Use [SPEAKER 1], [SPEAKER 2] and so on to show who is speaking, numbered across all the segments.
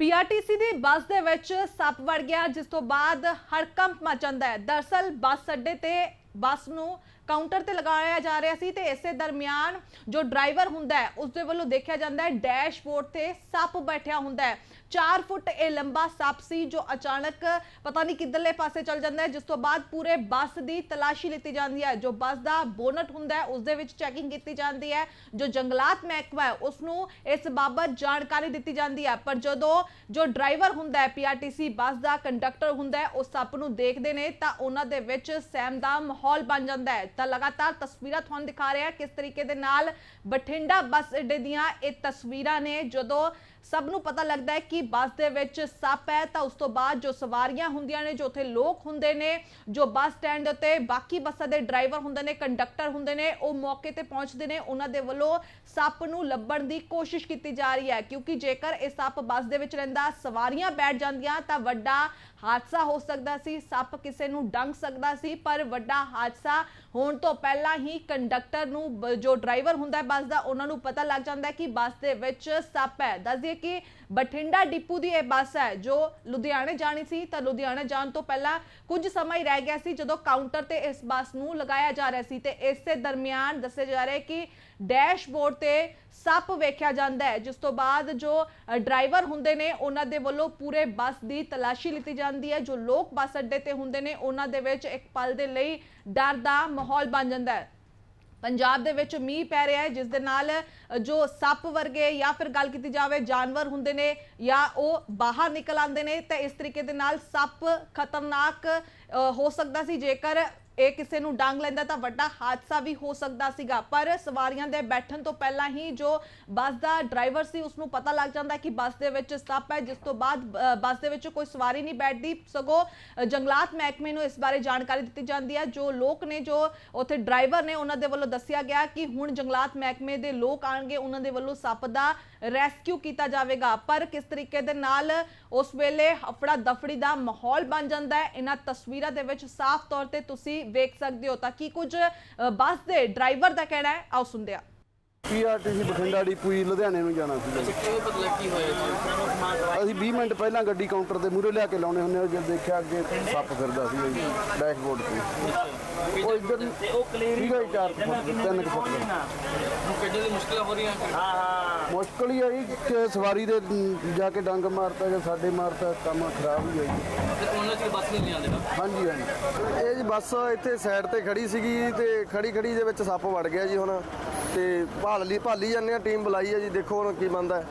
[SPEAKER 1] PRTC ਦੀ ਬੱਸ ਦੇ ਵਿੱਚ ਸੱਪ ਵੜ ਗਿਆ, ਜਿਸ ਤੋਂ ਬਾਅਦ ਹੜਕੰਪ ਮਚ ਜਾਂਦਾ ਹੈ। ਦਰਸਲ ਬੱਸ ਅੱਡੇ ਤੇ ਬੱਸ ਨੂੰ ਕਾਊਂਟਰ ਤੇ ਲਗਾਇਆ ਜਾ ਰਿਹਾ ਸੀ ਤੇ ਇਸੇ ਦਰਮਿਆਨ ਜੋ ਡਰਾਈਵਰ ਹੁੰਦਾ ਹੈ ਉਸ ਦੇ ਵੱਲੋਂ ਦੇਖਿਆ ਜਾਂਦਾ ਹੈ ਡੈਸ਼ਬੋਰਡ ਤੇ ਸੱਪ ਬੈਠਿਆ ਹੁੰਦਾ ਹੈ। 4 ਫੁੱਟ ਇਹ ਲੰਬਾ ਸੱਪ ਸੀ ਜੋ ਅਚਾਨਕ ਪਤਾ ਨਹੀਂ ਕਿੱਧਰਲੇ ਪਾਸੇ ਚਲ ਜਾਂਦਾ ਹੈ, ਜਿਸ ਤੋਂ ਬਾਅਦ ਪੂਰੇ ਬੱਸ ਦੀ ਤਲਾਸ਼ੀ ਲਿੱਤੀ ਜਾਂਦੀ ਹੈ। ਜੋ ਬੱਸ ਦਾ ਬੋਨਟ ਹੁੰਦਾ ਹੈ ਉਸ ਦੇ ਵਿੱਚ ਚੈਕਿੰਗ ਕੀਤੀ ਜਾਂਦੀ ਹੈ। ਜੋ ਜੰਗਲਾਤ ਮਹਿਕਮਾ ਹੈ ਉਸ ਨੂੰ ਇਸ ਬਾਬਤ ਜਾਣਕਾਰੀ ਦਿੱਤੀ ਜਾਂਦੀ ਹੈ। ਪਰ ਜਦੋਂ ਜੋ ਡਰਾਈਵਰ ਹੁੰਦਾ ਹੈ ਪੀਆਰਟੀਸੀ ਬੱਸ ਦਾ ਕੰਡਕਟਰ ਹੁੰਦਾ ਹੈ, ਉਹ ਸੱਪ ਨੂੰ ਦੇਖਦੇ ਨੇ ਤਾਂ ਉਹਨਾਂ ਦੇ ਵਿੱਚ ਸਹਿਮ ਦਾ ਮਾਹੌਲ ਬਣ ਜਾਂਦਾ ਹੈ। ਤਾਂ ਲਗਾਤਾਰ ਤਸਵੀਰਾਂ ਤੁਹਾਨੂੰ ਦਿਖਾ ਰਿਹਾ ਕਿਸ ਤਰੀਕੇ ਦੇ ਨਾਲ ਬਠਿੰਡਾ ਬੱਸ ਅੱਡੇ ਦੀਆਂ ਇਹ ਤਸਵੀਰਾਂ ਨੇ, ਜਦੋਂ ਸਭ ਨੂੰ ਪਤਾ ਲੱਗਦਾ ਹੈ ਕਿ ਬੱਸ ਦੇ ਵਿੱਚ ਸੱਪ ਹੈ, ਤਾਂ ਉਸ ਤੋਂ ਬਾਅਦ ਜੋ ਸਵਾਰੀਆਂ ਹੁੰਦੀਆਂ ਨੇ, ਜੋ ਉੱਥੇ ਲੋਕ ਹੁੰਦੇ ਨੇ, ਜੋ ਬੱਸ ਸਟੈਂਡ ਦੇ ਉੱਤੇ ਬਾਕੀ ਬੱਸਾਂ ਦੇ ਡਰਾਈਵਰ ਹੁੰਦੇ ਨੇ, ਕੰਡਕਟਰ ਹੁੰਦੇ ਨੇ, ਉਹ ਮੌਕੇ ਤੇ ਪਹੁੰਚਦੇ ਨੇ। ਉਹਨਾਂ ਦੇ ਵੱਲੋਂ ਸੱਪ ਨੂੰ ਲੱਭਣ ਦੀ ਕੋਸ਼ਿਸ਼ ਕੀਤੀ ਜਾ ਰਹੀ ਹੈ, ਕਿਉਂਕਿ ਜੇਕਰ ਇਹ ਸੱਪ ਬੱਸ ਦੇ ਵਿੱਚ ਰਹਿੰਦਾ, ਸਵਾਰੀਆਂ ਬੈਠ ਜਾਂਦੀਆਂ, ਤਾਂ ਵੱਡਾ ਹਾਦਸਾ ਹੋ ਸਕਦਾ ਸੀ। ਸੱਪ ਕਿਸੇ ਨੂੰ ਡੰਗ ਸਕਦਾ ਸੀ, ਪਰ ਵੱਡਾ ਹਾਦਸਾ ਹੋਣ ਤੋਂ ਪਹਿਲਾਂ ਹੀ ਕੰਡਕਟਰ ਨੂੰ ਬ- ਜੋ ਡਰਾਈਵਰ ਹੁੰਦਾ ਬੱਸ ਦਾ, ਉਹਨਾਂ ਨੂੰ ਪਤਾ ਲੱਗ ਜਾਂਦਾ ਕਿ ਬੱਸ ਦੇ ਵਿੱਚ ਸੱਪ ਹੈ। ਦੱਸ ਦਈਏ ਕਿ ਬਠਿੰਡਾ ਡਿਪੂ ਦੀ ਇਹ ਬੱਸ ਹੈ ਜੋ ਲੁਧਿਆਣੇ ਜਾਣੀ ਸੀ, ਤਾਂ ਲੁਧਿਆਣੇ ਜਾਣ ਤੋਂ ਪਹਿਲਾਂ ਕੁਝ ਸਮਾਂ ਹੀ ਰਹਿ ਗਿਆ ਸੀ ਜਦੋਂ ਕਾਊਂਟਰ ਤੇ ਇਸ ਬੱਸ ਨੂੰ ਲਗਾਇਆ ਜਾ ਰਿਹਾ ਸੀ ਤੇ ਇਸੇ ਦਰਮਿਆਨ ਦੱਸਿਆ ਜਾ ਰਿਹਾ ਹੈ ਕਿ ਡੈਸ਼ਬੋਰਡ ਤੇ ਸੱਪ ਵੇਖਿਆ ਜਾਂਦਾ ਹੈ, ਜਿਸ ਤੋਂ ਬਾਅਦ ਜੋ ਡਰਾਈਵਰ ਹੁੰਦੇ ਨੇ ਉਹਨਾਂ ਦੇ ਵੱਲੋਂ ਪੂਰੇ ਬੱਸ ਦੀ ਤਲਾਸ਼ੀ ਲਿੱਤੀ ਜਾਂਦੀ ਹੈ। ਜੋ ਲੋਕ ਬੱਸ ਅੱਡੇ ਤੇ ਹੁੰਦੇ ਨੇ, ਉਹਨਾਂ ਦੇ ਵਿੱਚ ਇੱਕ ਪਲ ਦੇ ਲਈ ਡਰ ਦਾ ਮਾਹੌਲ ਬਣ ਜਾਂਦਾ ਹੈ। ਪੰਜਾਬ ਦੇ ਵਿੱਚ ਮੀਂਹ ਪੈ ਰਿਹਾ ਹੈ ਜਿਸ ਦੇ ਨਾਲ ਜੋ ਸੱਪ ਵਰਗੇ ਜਾਂ ਫਿਰ ਗੱਲ ਕੀਤੀ ਜਾਵੇ ਜਾਨਵਰ ਹੁੰਦੇ ਨੇ ਜਾਂ ਉਹ ਬਾਹਰ ਨਿਕਲ ਆਉਂਦੇ ਨੇ ਤਾਂ ਇਸ ਤਰੀਕੇ ਦੇ ਨਾਲ ਸੱਪ ਖਤਰਨਾਕ ਅ, ਹੋ ਸਕਦਾ ਸੀ ਜੇਕਰ ਇਹ ਕਿਸੇ ਨੂੰ ਡਾਂਗ ਲੈਂਦਾ ਤਾਂ ਵੱਡਾ ਹਾਦਸਾ ਵੀ ਹੋ ਸਕਦਾ ਸੀਗਾ। ਪਰ ਸਵਾਰੀਆਂ ਦੇ ਬੈਠਣ ਤੋਂ ਪਹਿਲਾਂ ਹੀ ਜੋ ਬੱਸ ਦਾ ਡਰਾਈਵਰ ਸੀ ਉਸ ਨੂੰ ਪਤਾ ਲੱਗ ਜਾਂਦਾ ਕਿ ਬੱਸ ਦੇ ਵਿੱਚ ਸੱਪ ਹੈ, ਜਿਸ ਤੋਂ ਬਾਅਦ ਬੱਸ ਦੇ ਵਿੱਚ ਕੋਈ ਸਵਾਰੀ ਨਹੀਂ ਬੈਠਦੀ। ਸਗੋਂ ਜੰਗਲਾਤ ਮਹਿਕਮੇ ਨੂੰ ਇਸ ਬਾਰੇ ਜਾਣਕਾਰੀ ਦਿੱਤੀ ਜਾਂਦੀ ਹੈ। ਜੋ ਲੋਕ ਨੇ, ਜੋ ਉੱਥੇ ਡਰਾਈਵਰ ਨੇ, ਉਹਨਾਂ ਦੇ ਵੱਲੋਂ ਦੱਸਿਆ ਗਿਆ ਕਿ ਹੁਣ ਜੰਗਲਾਤ ਮਹਿਕਮੇ ਦੇ ਲੋਕ ਆਣਗੇ ਉਹਨਾਂ ਦੇ ਵੱਲੋਂ ਸੱਪ ਦਾ ਰੈਸਕਿਊ ਕੀਤਾ ਜਾਵੇਗਾ। ਪਰ ਕਿਸ ਤਰੀਕੇ ਦੇ ਨਾਲ ਉਸ ਵੇਲੇ ਹਫੜਾ ਦਫੜੀ ਦਾ ਮਾਹੌਲ ਬਣ ਜਾਂਦਾ ਹੈ, ਇਹਨਾਂ ਤਸਵੀਰਾਂ ਦੇ ਵਿੱਚ ਸਾਫ਼ ਤੌਰ ਤੇ ਤੁਸੀਂ ਵੇਖ ਸਕਦੇ ਹੋ ਤਾਂ ਕੀ ਕੁਝ ਬੱਸ ਦੇ ਡਰਾਈਵਰ ਦਾ ਕਹਿਣਾ ਹੈ। ਆਓ ਸੁਣਦੇ ਹਾਂ।
[SPEAKER 2] ਪੀਆਰਟੀਸੀ ਬਠਿੰਡਾ ਡਿਪੂ ਜੀ ਲੁਧਿਆਣੇ ਨੂੰ ਜਾਣਾ ਸੀ।
[SPEAKER 3] ਕਿਵੇਂ ਪਤਾ ਲੱਗ ਕੀ ਹੋਇਆ ਜੀ?
[SPEAKER 2] ਅਸੀਂ 20 ਮਿੰਟ ਪਹਿਲਾਂ ਗੱਡੀ ਕਾਊਂਟਰ ਦੇ ਮੂਹਰੇ ਲਿਆ ਕੇ ਲਾਉਣੇ ਹੁੰਦੇ ਆ ਜਦ ਦੇਖਿਆ ਅੱਗੇ ਸੱਪ ਫਿਰਦਾ ਸੀ ਜੀ ਡੈਸ਼ਬੋਰਡ ਤੇ। ਉਹ ਇੱਧਰ
[SPEAKER 3] ਉਹ ਕਲੀਅਰ
[SPEAKER 2] ਜੀ 4 ਫੁੱਟ ਤਿੰਨ ਕੁ ਫੁੱਟ। ਦਾ
[SPEAKER 3] ਕਿੱਡੇ ਦੀ ਮੁਸ਼ਕਲਾਂ ਹੋ ਰਹੀਆਂ? ਹਾਂ ਹਾਂ।
[SPEAKER 2] ਮੁਸ਼ਕਲ ਹੀ ਆਈ ਕਿ ਸਵਾਰੀ ਦੇ ਜਾ ਕੇ ਡੰਗ ਮਾਰਤਾ ਜਾਂ ਸਾਡੇ ਮਾਰਤਾ ਕੰਮ ਖਰਾਬ ਹੀ ਹੋਈ।
[SPEAKER 3] ਤੇ ਉਹਨਾਂ ਚ ਬੱਸ ਨਹੀਂ ਲਿਆਂਦੇ ਨਾ?
[SPEAKER 2] ਹਾਂਜੀ ਹਾਂਜੀ। ਇਹ ਜੀ ਬੱਸ ਇੱਥੇ ਸਾਈਡ ਤੇ ਖੜੀ ਸੀਗੀ ਤੇ ਖੜੀ ਖੜੀ ਦੇ ਵਿੱਚ ਸੱਪ ਵੜ ਗਿਆ ਜੀ ਹੁਣ। ਤੇ ਭਾਲ ਲਈ ਭਾਲੀ ਜਾਂਦੇ ਆ ਟੀਮ ਬੁਲਾਈ ਹੈ ਜੀ ਦੇਖੋ ਹੁਣ ਕੀ ਬੰਦਾ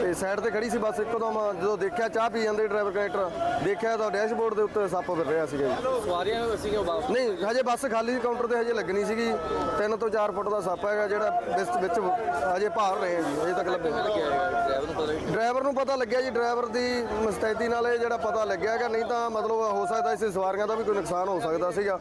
[SPEAKER 2] ਤੇ ਸਾਈਡ ਤੇ ਖੜੀ ਸੀ ਬੱਸ ਇੱਕਦਮ ਜਦੋਂ ਦੇਖਿਆ ਚਾਹ ਪੀ ਜਾਂਦੇ ਡਰਾਈਵਰ ਕਨੈਕਟਰ ਦੇਖਿਆ ਤਾਂ ਡੈਸ਼ਬੋਰਡ ਦੇ ਉੱਤੇ ਸੱਪ ਫਿਰ ਰਿਹਾ ਸੀਗਾ ਜੀ।
[SPEAKER 3] ਸਵਾਰੀਆਂ ਸੀਗੀਆਂ ਵਾਪਸ?
[SPEAKER 2] ਨਹੀਂ ਹਜੇ ਬੱਸ ਖਾਲੀ ਸੀ ਕਾਊਂਟਰ ਤੇ ਹਜੇ ਲੱਗਣੀ ਸੀਗੀ। 3 ਤੋਂ 4 ਫੁੱਟ ਦਾ ਸੱਪ ਹੈਗਾ ਜਿਹੜਾ ਵਿੱਚ ਵਿੱਚ ਹਜੇ ਭਾਲ ਰਹੇ ਆ ਜੀ ਹਜੇ ਤੱਕ ਲੱਭੇ
[SPEAKER 3] ਡਰਾਈਵਰ ਨੂੰ ਪਤਾ ਲੱਗ
[SPEAKER 2] ਡਰਾਈਵਰ ਨੂੰ ਪਤਾ ਲੱਗਿਆ ਜੀ ਡਰਾਈਵਰ ਦੀ ਮੁਸਤੈਦੀ ਨਾਲ ਇਹ ਜਿਹੜਾ ਪਤਾ ਲੱਗਿਆ ਹੈਗਾ ਨਹੀਂ ਤਾਂ ਮਤਲਬ ਹੋ ਸਕਦਾ ਇਸ ਸਵਾਰੀਆਂ ਦਾ ਵੀ ਕੋਈ ਨੁਕਸਾਨ ਹੋ ਸਕਦਾ ਸੀਗਾ।